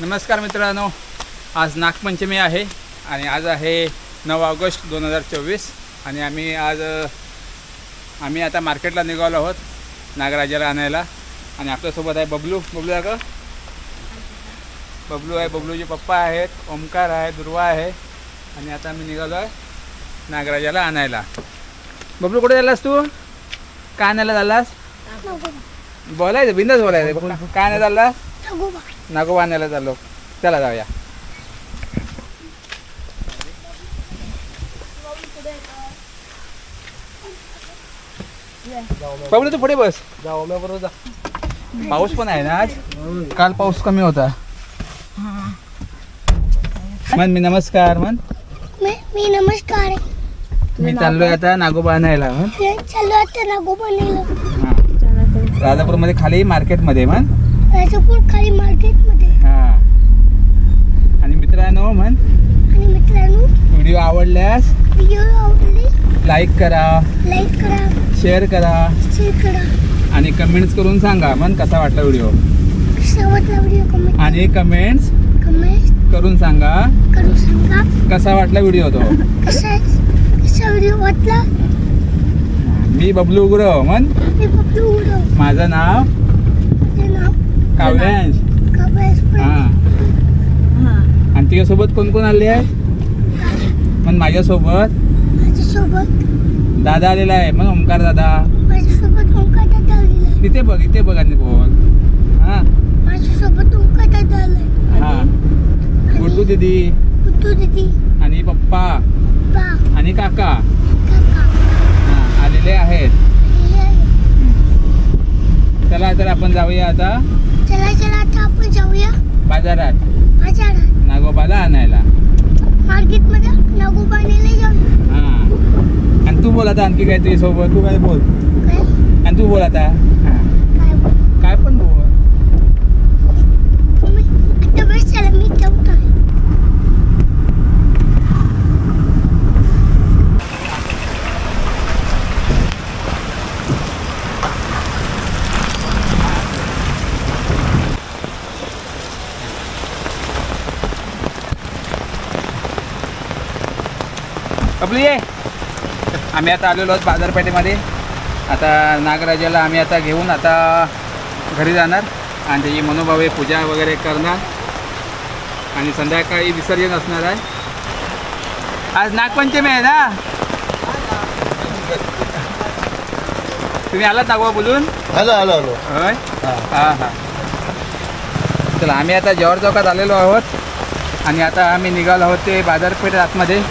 नमस्कार मित्रांनो आज नागपंचमी आहे आणि आज आहे नऊ ऑगस्ट दोन हजार चोवीस आणि आम्ही आज आम्ही आता मार्केटला निघालो आहोत नागराजाला आणायला. आणि आपल्यासोबत आहे बबलू. बबलू आहे का? बबलू आहे. बबलूचे पप्पा आहेत ओमकार आहे दुर्वा आहे. आणि आता आम्ही निघालो आहे नागराजाला आणायला. बबलू कुठे झालास तू? का आणायला झालास बोलायचं बिंदास बोलायचं. काय आणायला चाललास? नागोबा आणायला चाललो. चला जाऊया. बबलू तू पुढे बस. जाऊ बरोबर जा पाऊस पण आहे ना आज? काल पाऊस कमी होता. मन मी नमस्कार मन. मी नमस्कार. मी चाललोय आता नागोबा आणायला चाललो आता नागोबा नेलं हा. राजापूरमध्ये खाली मार्केटमध्ये मन. राजापूर खाली मार्केटमध्ये. हा. आणि मित्रांनो मन आणि मित्रांनो व्हिडिओ आवडल्यास व्हिडिओ आवडली लाईक करा लाईक करा शेअर करा शेअर करा. आणि कमेंट्स करून सांगा मन कसा वाटला व्हिडिओ? कसा वाटला व्हिडिओ? कमेंट आणि कमेंट्स कमेंट करून सांगा करून सांगा. कसा वाटला व्हिडिओ तो? कसा कसा व्हिडिओ वाटला? मी बबलू उग्रव मन मी उडव माझं नाव काव्यांश काबायस हा. आणि तुझ्यासोबत कोण कोण आले आहेत पण माझ्यासोबत? माझ्यासोबत? दादा आलेला आहे मग ओमकार दादा. माझ्यासोबत ओंकार दादा आलेला तिथे बघ इथे बघ आणि बोल. हा. माझ्यासोबत ओंकार दादा आलाय हा. गुड्डू दीदी. कुतू दिदी. आणि पप्पा. आणि काका. काका. हा आलेले आहेत. आलेले आहे. चला तर आपण जाऊया आता. चला चला आता आपण जाऊया. बाजारात. बाजारात. नागोबाला आणायला. मार्केटमध्ये नागोबानेला जाऊया. हा. आणि तू बोल आता आणखी काय तुझ्यासोबत तू काय बोल. काय? आणि तू बोल आता. हा. काय बोल? काय पण बोल. तुम्ही आता बस चला मी ठेवतोय आपली ये. आम्ही आता आलेलो आहोत बाजारपेठेमध्ये. आता नागराजाला आम्ही आता घेऊन आता घरी जाणार. आणि त्याची मनोभावे पूजा वगैरे करणार. आणि संध्याकाळी विसर्जन असणार आहे. आज नागपंचमी आहे ना? तुम्ही आलात नागोबा बोलून? हॅलो हॅलो हॅलो होय? हा. हां हां. चला आम्ही आता जवाहर चौकात आलेलो आहोत. आणि आता आम्ही निघालो आहोत ते बाजारपेठ आतमध्ये.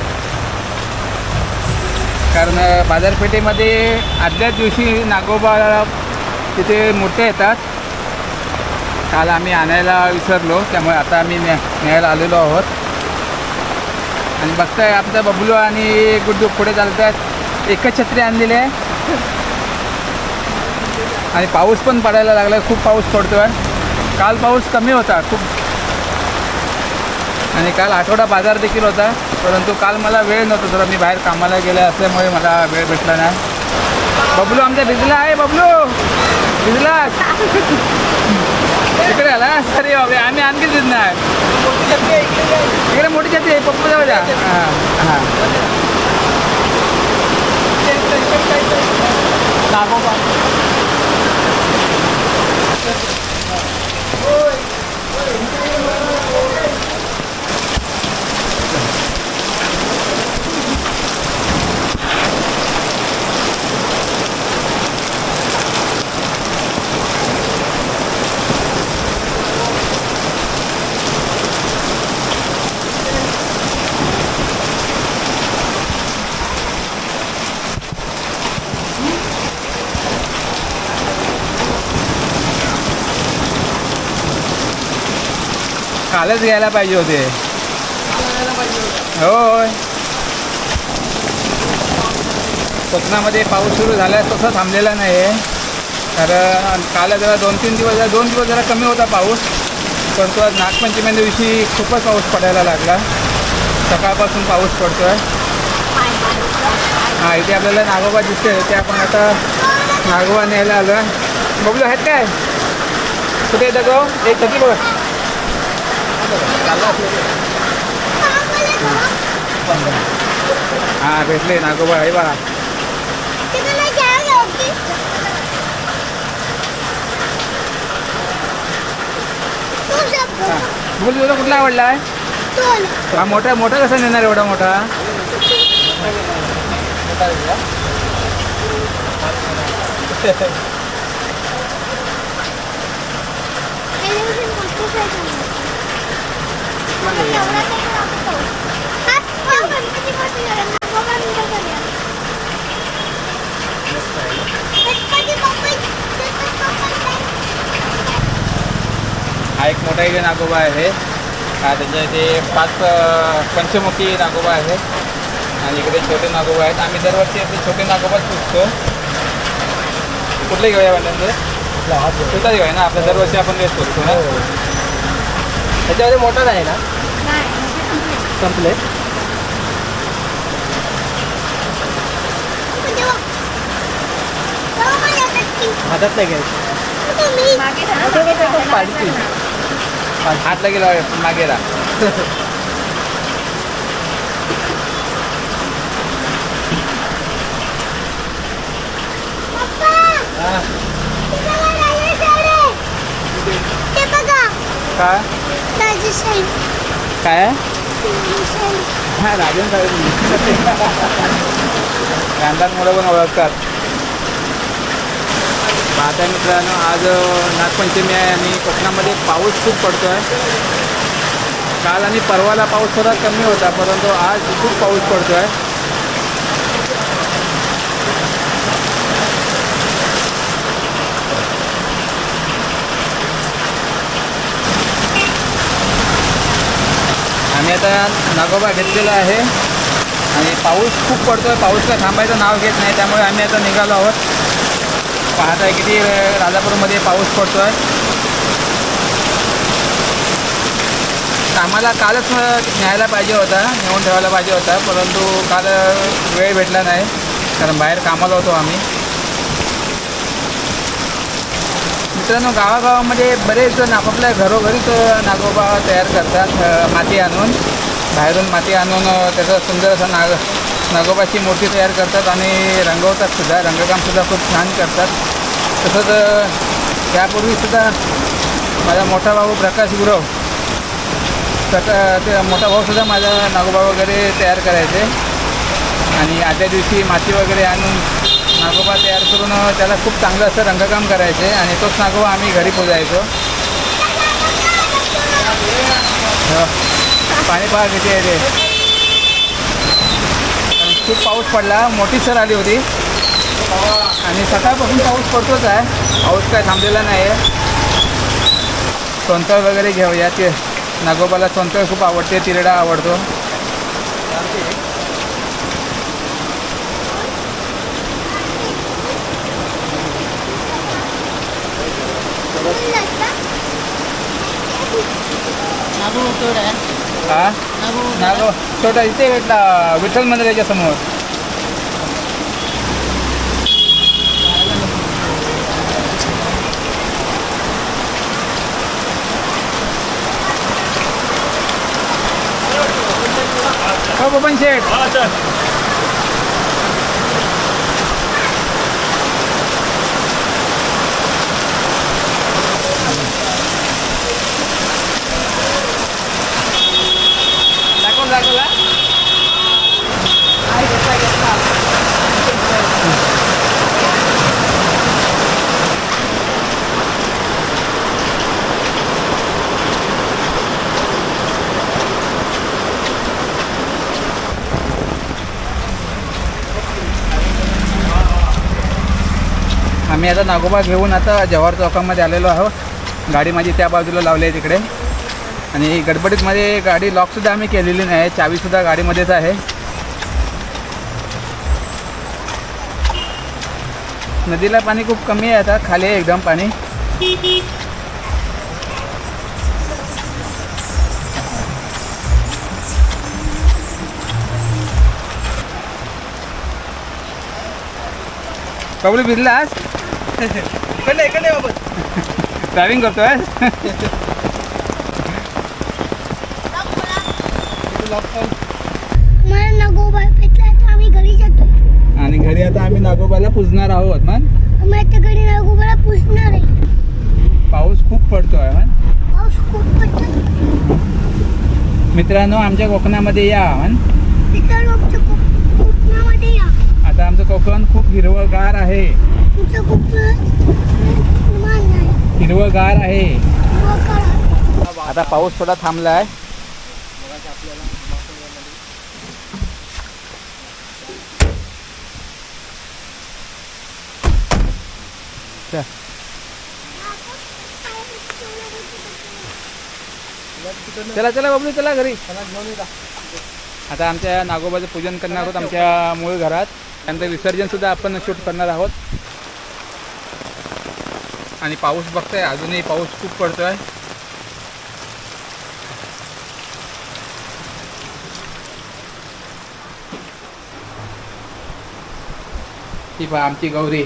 कारण बाजारपेठेमध्ये आदल्याच दिवशी नागोबा तिथे मोठे येतात. काल आम्ही आणायला विसरलो त्यामुळे आता आम्ही न्या न्यायला आलेलो आहोत. आणि बघताय आमचा बबलू आणि गुड्डू पुढे चालतात एकच छत्री आणलेली आहे. आणि पाऊस पण पडायला लागला खूप पाऊस पडतो आहे काल पाऊस कमी होता खूप. आणि काल आठवडा बाजार देखील होता. परंतु काल मला वेळ नव्हता जरा मी बाहेर कामाला गेले असल्यामुळे मला वेळ भेटला नाही. बबलू आमचा भिजला आहे बबलू. भिजला. इकडे आला. अरे बाबा आम्ही आणखी भिजणार. इकडे मोठी छत्री आहे पप्पू जाऊ द्या. हां हां. नागोबा कालच घ्यायला पाहिजे होते. होय. कोकणामध्ये पाऊस सुरू झाला तसं थांबलेला नाही आहे कारण काल जरा दोन तीन दिवस जरा दोन दिवस जरा कमी होता पाऊस. परंतु आज नागपंचमी दिवशी खूपच पाऊस पडायला लागला. सकाळपासून पाऊस पडतो आहे हां इथे आपल्याला नागोबा दिसते ते आपण आता नागोबा न्यायला आलो आहे बघलो आहेत काय? कुठे येतं गो एक कधी बघ. हा भेटले नागोबा हा. बोल तुला कुठला आवडला? आहे हा मोठा मोठा कसा नेणार एवढा मोठा? हा एक मोठा एक नागोबा आहे. हा त्याच्या इथे पाच पंचमुखी नागोबा आहेत आणि इकडे छोटे नागोबा आहेत. आम्ही दरवर्षी आपले छोटे नागोबाच पुसतो कुठले घेऊया वाटल्यानंतर छोटा घेऊया ना. आपल्या दरवर्षी आपण वेस्ट करतो ना. त्याच्यामध्ये मोठा नाही ना? संपले हातात नाही घ्यायचं. पाडची हात लागेल मागे राहा. काय? काय? आहे? हा राजन गांधार पण ओळखतात. पाहता मित्रांनो आज नागपंचमी आहे आणि कोकणामध्ये पाऊस खूप पडतो आहे काल आणि परवाला पाऊस थोडा कमी होता परंतु आज खूप पाऊस पडतो आहे आता नागोबा घेतलेला आहे. आणि पाऊस खूप पडतो आहे पाऊस काय थांबायचं नाव घेत नाही. त्यामुळे आम्ही आता निघालो आहोत. पाहताय किती राजापूरमध्ये पाऊस पडतो आहे आम्हाला कालच न्यायला पाहिजे होता. नेऊन ठेवायला पाहिजे होता. परंतु काल वेळ भेटला नाही. कारण बाहेर कामाला होतो आम्ही. मित्रांनो गावागावामध्ये बरेच जण आपापल्या घरोघरीच नागोबा तयार करतात माती आणून. बाहेरून माती आणून त्याचा त्याचं सुंदर असं नाग नागोबाची मूर्ती तयार करतात आणि रंगवतात सुद्धा. रंगकामसुद्धा खूप छान करतात. तसंच त्यापूर्वीसुद्धा यापूर्वीसुद्धा माझा मोठा भाऊ प्रकाश गुरव प्रका ते मोठा भाऊसुद्धा माझा नागोबा वगैरे तयार करायचे. आणि आदल्या दिवशी माती वगैरे आणून नागोबा तयार करून त्याला खूप चांगलं असं रंगकाम करायचे आणि तोच नागोबा आम्ही घरी पुजायचो. पाणी पहा किती आहे ते. खूप पाऊस पडला. मोठी सर आली होती. आणि सकाळपासून पाऊस पडतोच आहे. पाऊस काय थांबलेला नाही आहे सोनतळ वगैरे घेऊया. ते नागोबाला सोनतळ खूप आवडते तिरडा आवडतो. हा नागो छोटा इथे भेटला विठ्ठल मंदिराच्या समोर हो बबन शेठ दाखव दाखवला आम्ही आता नागोबा घेऊन आता जव्हार चौकामध्ये आलेलो आहोत. गाडी माझी त्या बाजूला लावली आहे तिकडे. आणि गडबडीतमध्ये गाडी लॉकसुद्धा आम्ही केलेली नाही चावीसुद्धा गाडीमध्येच आहे. नदीला पाणी खूप कमी आहे आता. खाली आहे एकदम पाणी. पवढी भिजला आज? इकडे इकडे बाबा. ड्रायव्हिंग करतोय? मला नागोबा भेटला तर आम्ही घरी जातो. आणि घरी आता आम्ही नागोबाला पुजणार आहोत मन घरी नागोबाला पुसणार आहे. पाऊस खूप पडतोय मन पाऊस खूप पडतो मित्रांनो आमच्या कोकणामध्ये या मन आता आमचं कोकण खूप हिरवगार आहे. आहे हिरवगार आहे. आता पाऊस थोडा थांबला आहे चला चला बाबू चला घरी. आता आमच्या नागोबाचं पूजन करणार आहोत आमच्या मूळ घरात. त्यानंतर विसर्जन सुद्धा आपण शूट करणार आहोत. आणि पाऊस बघताय अजूनही पाऊस खूप पडतोय. ती पहा आमची गौरी.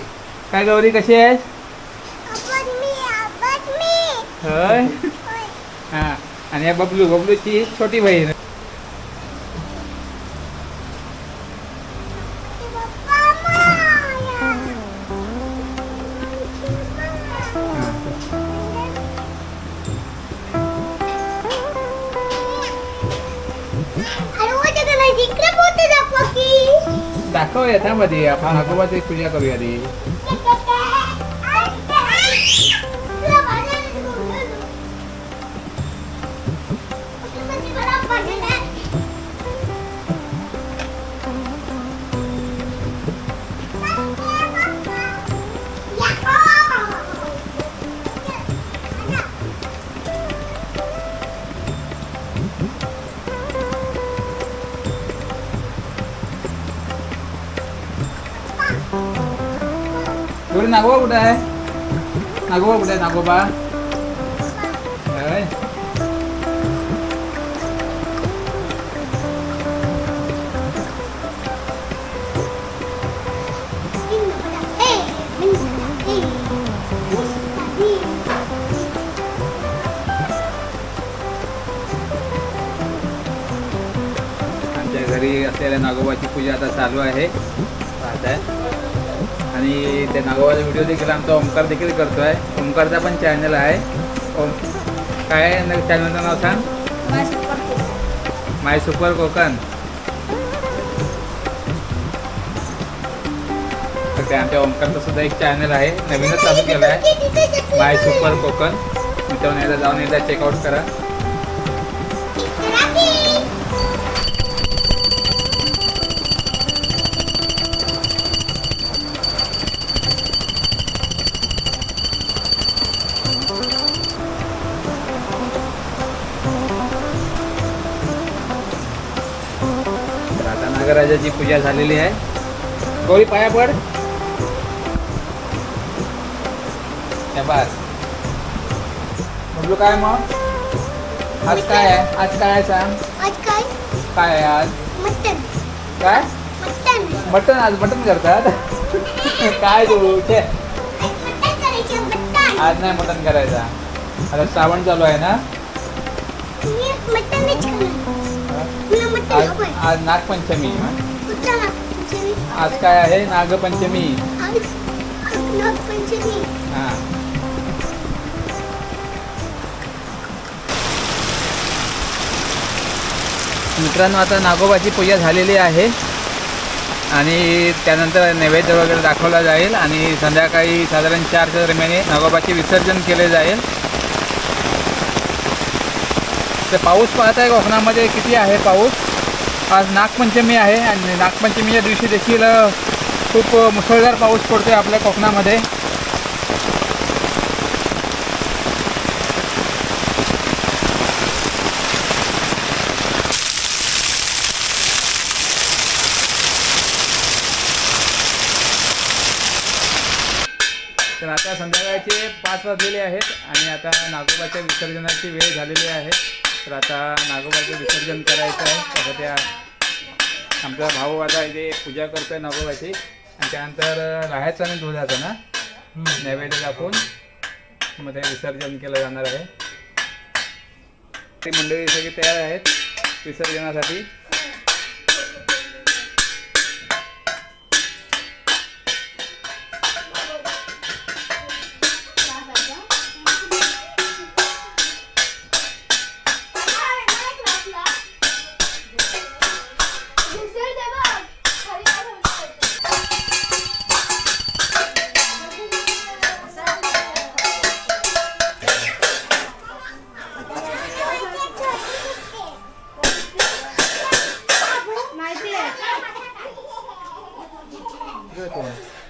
काय गौरी कशी आहे आपण मी आपण मी. होय? हा. आणि बबलू बबलूची छोटी बहीण. की दाखव याच्यामध्ये आपण नागोबाची पूजा करूया रे गौरी नागोबा कुठे आहे नागोबा कुठे आहे नागोबा होय. आमच्या घरी असलेल्या नागोबाची पूजा आता चालू आहे पाहत आहे आणि त्या नागोबाचा व्हिडिओ देखील आमचा ओमकार देखील करतोय. ओमकारचा पण चॅनल आहे. ओम काय आहे चॅनलचं नाव सांग? My super Konkan. तर ते आमच्या ओमकारचं सुद्धा एक चॅनल आहे. नवीनच चालू केलं आहे माय सुपर कोकण. मित्रांनो एकदा जाऊन एकदा चेकआउट करा. नागराजाची पूजा झालेली आहे. गौरी पाया पड. बस म्हटलं काय मग? आज काय आहे? आज काय आहे सांग. आज काय? काय आहे आज? मटन काय? मटन आज मटन करतात? काय तू? आज नाही मटन करायचा. आता श्रावण चालू आहे ना? आज आज नागपंचमी. आज काय आहे? नागपंचमी. हा. मित्रांनो आता नागोबाची पूजा झालेली आहे. आणि त्यानंतर नैवेद्य वगैरे दाखवला जाईल. आणि संध्याकाळी साधारण चारच्या दरम्यान नागोबाचे विसर्जन केले जाईल. तर पाऊस पाहत आहे कोकणामध्ये. किती आहे पाऊस? आज नागपंचमी आहे आणि नागपंचमीच्या दिवशी देखील खूप मुसळधार पाऊस पडतोय आपल्या कोकणामध्ये. तर आता संध्याकाळचे पाच वाजलेले आहेत आणि आता नागोबाच्या विसर्जनाची वेळ झालेली आहे. तर आता नागोबाचं विसर्जन करायचं आहे. तसं त्या आमचा भाऊ आता इथे पूजा करतोय नागोबाची. आणि त्यानंतर राहायचं आणि दुधाचं ना? नैवेद्य दाखवून मग ते विसर्जन केलं जाणार आहे. ते मंडळी सगळी तयार आहेत विसर्जनासाठी. हां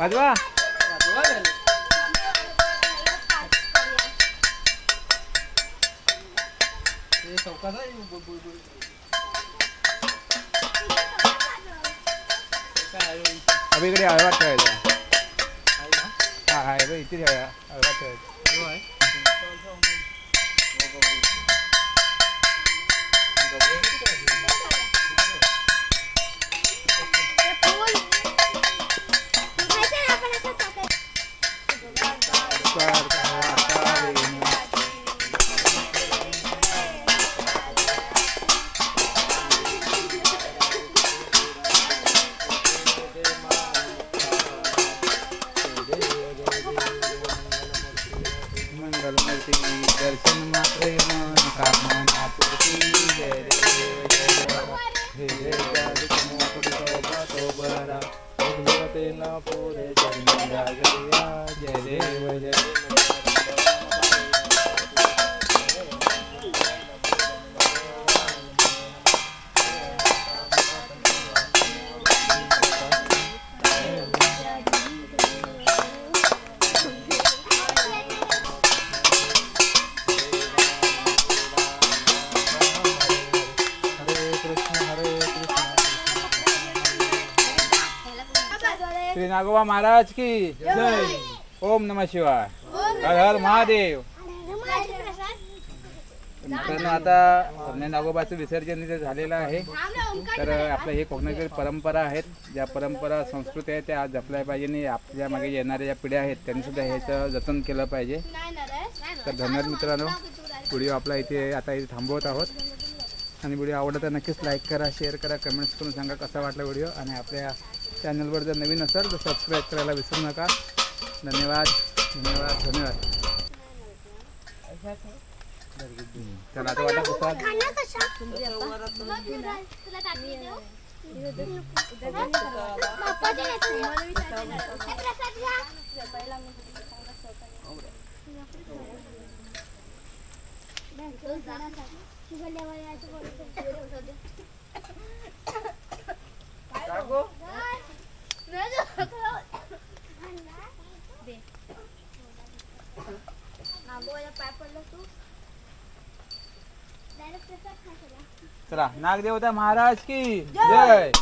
वाजवा? अभि इकडे हळवा ठेवायचा? हा बघ इथे ठेवा हळवा ठेवायचा पुरे जन्म जागरिया जय देव जय नागोबा महाराज की. जय. ओम नमः शिवाय. हर हर महादेव. मित्रांनो आता नागोबाचं विसर्जन इथे झालेलं आहे. तर आपल्या हे कोकणातील परंपरा आहेत. ज्या परंपरा संस्कृती आहे त्या जपल्या पाहिजे आणि आपल्या मागे येणाऱ्या ज्या पिढ्या आहेत त्यांनी सुद्धा ह्याचं जतन केलं पाहिजे. तर धन्यवाद मित्रांनो. व्हिडिओ आपला इथे आता इथे थांबवत आहोत. आणि व्हिडिओ आवडला तर नक्कीच लाईक करा शेअर करा कमेंट्स करून सांगा कसा वाटला व्हिडिओ. आणि आपल्या चॅनलवर जर नवीन असाल तर सबस्क्राईब करायला विसरू नका. धन्यवाद. धन्यवाद. धन्यवाद. चला आता वाटा प्रसाद चला नागदेवता महाराज की जय!